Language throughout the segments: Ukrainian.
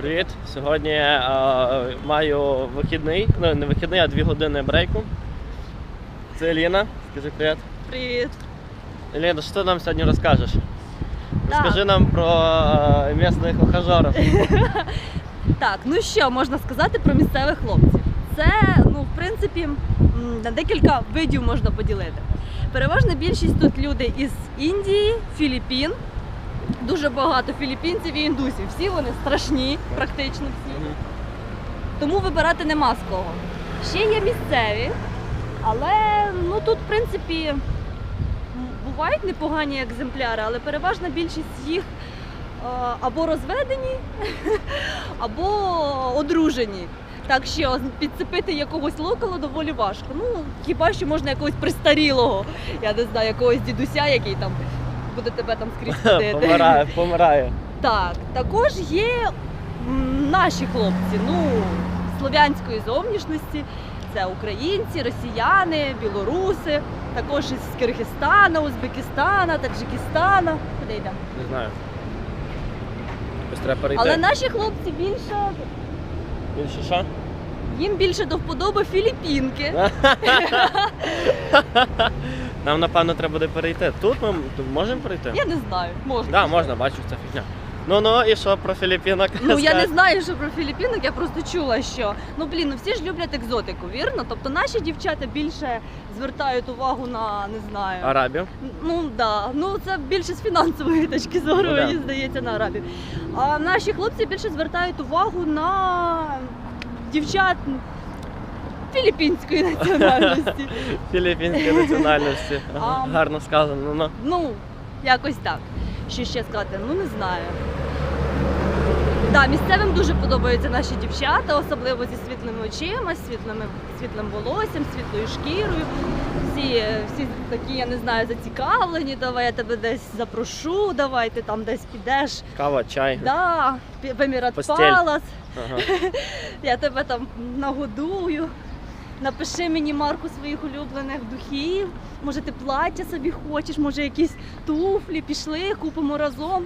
Привіт. Сьогодні е, маю вихідний, ну не вихідний, а дві години брейку. Це Еліна. Скажи привіт. Привіт. Еліна, що ти нам сьогодні розкажеш? Так. Розкажи нам про е, місних ухажерів. Так, ну що можна сказати про місцевих хлопців? Це, ну, в принципі, на декілька видів можна поділити. Переважна більшість тут люди із Індії, Філіппін. Дуже багато філіппінців і індусів. Всі вони страшні, практично всі. Тому вибирати нема з кого. Ще є місцеві, але ну тут, в принципі, бувають непогані екземпляри, але переважна більшість їх е, або розведені, або одружені. Так що підцепити якогось локала доволі важко. Ну, хіба що можна якогось пристарілого, я не знаю, якогось дідуся, який там буде тебе там скрізь ходити. Помирає, помирає. Так, також є наші хлопці, ну, слов'янської зовнішності. Це українці, росіяни, білоруси, також із Киргизстана, Узбекистана, Таджикистана. Куди йдемо? Не знаю. Ось треба перейти. Але наші хлопці більше Більше що? їм більше до вподоби філіппінки. Нам напевно треба буде перейти. Тут ми можемо перейти? Я не знаю, можна. Так, да, можна, бачу, це фігня. Ну ну і що про Філіппінок? Ну я не знаю, що про філіппінок, я просто чула, що ну блін, ну всі ж люблять екзотику, вірно? Тобто наші дівчата більше звертають увагу на не знаю. Арабів. Ну да, ну це більше з фінансової точки зору, Ну, да. мені здається, на арабів. А наші хлопці більше звертають увагу на дівчат філіппінської національності. Філіппінської національності. А. Гарно сказано. Ну, ну. Якось так. Що ще сказати? Ну не знаю. Да, місцевим дуже подобаються наші дівчата, особливо зі світлими очима, світлими, світлим волоссям, світлою шкірою. Всі, всі такі, я не знаю, зацікавлені, давай я тебе десь запрошу, давай ти там десь підеш. Кава, чай. Да. Палас, Ага. я тебе там нагодую. Напиши мені марку своїх улюблених духів. Може, ти плаття собі хочеш, може якісь туфлі, пішли, купимо разом.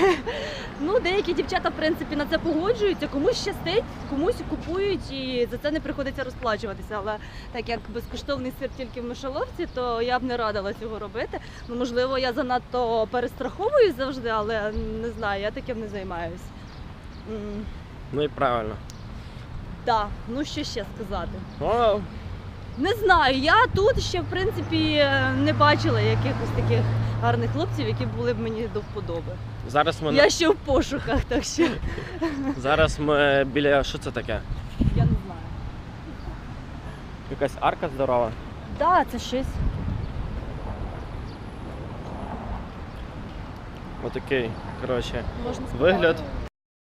ну, деякі дівчата, в принципі, на це погоджуються, комусь щастить, комусь купують і за це не приходиться розплачуватися. Але так як безкоштовний сир тільки в мишоловці, то я б не радила цього робити. Ну, можливо, я занадто перестраховуюсь завжди, але не знаю, я таким не займаюсь. М, Ну і правильно. Так, ну що ще сказати? О, Не знаю, я тут ще в принципі не бачила якихось таких гарних хлопців, які були б мені до вподоби. зараз ми Я ще в пошуках, так що зараз ми біля що це таке? я не знаю. Якась арка здорова. Так, це щось. Отакий, коротше, Можна сказати. вигляд.